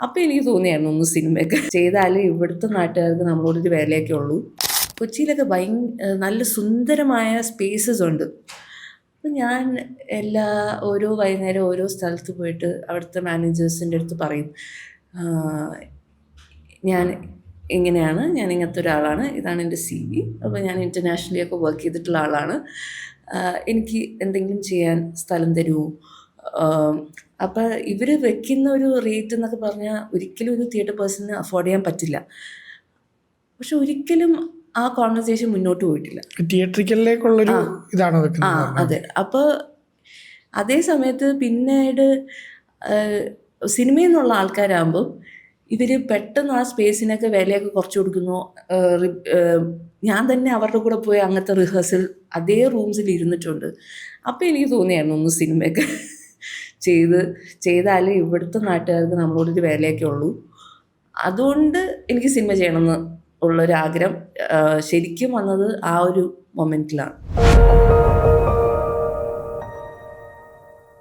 അപ്പോൾ എനിക്ക് തോന്നിയായിരുന്നു ഒന്ന് സിനിമയൊക്കെ ചെയ്താലേ ഇവിടുത്തെ നാട്ടുകാർക്ക് നമ്മളോടൊരു വിലയൊക്കെ ഉള്ളൂ. കൊച്ചിയിലൊക്കെ ഭയ നല്ല സുന്ദരമായ സ്പേസസ് ഉണ്ട്. അപ്പം ഞാൻ എല്ലാ ഓരോ വൈകുന്നേരം ഓരോ സ്ഥലത്ത് പോയിട്ട് അവിടുത്തെ മാനേജേഴ്സിന്റെ അടുത്ത് പറയും ഞാൻ ഇങ്ങനെയാണ് ഞാൻ ഇങ്ങനത്തെ ഒരാളാണ് ഇതാണ് എന്റെ സി വി അപ്പോൾ ഞാൻ ഇന്റർനാഷണലി ഒക്കെ വർക്ക് ചെയ്തിട്ടുള്ള ആളാണ്. എനിക്ക് എന്തെങ്കിലും ചെയ്യാൻ സ്ഥലം തരുമോ അപ്പോൾ ഇവർ വെക്കുന്ന ഒരു റേറ്റ് എന്നൊക്കെ പറഞ്ഞാൽ ഒരിക്കലും ഒരു തിയേറ്റർ പേഴ്സണിന് അഫോർഡ് ചെയ്യാൻ പറ്റില്ല. പക്ഷെ ഒരിക്കലും ആ കോൺവെർസേഷൻ മുന്നോട്ട് പോയിട്ടില്ല. തിയേറ്ററിക്കലിലേക്കുള്ളൊരു ഇതാണോ ആ വെക്കുന്നത് അതെ. അപ്പോൾ അതേ സമയത്ത് പിന്നീട് സിനിമയിൽ നിന്നുള്ള ആൾക്കാരാകുമ്പോൾ ഇവർ പെട്ടെന്ന് ആ സ്പേസിനൊക്കെ വിലയൊക്കെ കുറച്ച് കൊടുക്കുന്നു. ഞാൻ തന്നെ അവരുടെ കൂടെ പോയി അങ്ങനത്തെ റിഹേഴ്സൽ അതേ റൂംസിൽ ഇരുന്നിട്ടുണ്ട്. അപ്പോൾ എനിക്ക് തോന്നിയായിരുന്നു ഒന്ന് സിനിമയൊക്കെ ചെയ്ത് ചെയ്താലേ ഇവിടുത്തെ നാട്ടുകാർക്ക് നമ്മളോടൊരു വിലയൊക്കെ ഉള്ളൂ. അതുകൊണ്ട് എനിക്ക് സിനിമ ചെയ്യണമെന്ന് ഉള്ളൊരാഗ്രഹം ശരിക്കും വന്നത് ആ ഒരു മൊമെന്റിലാണ്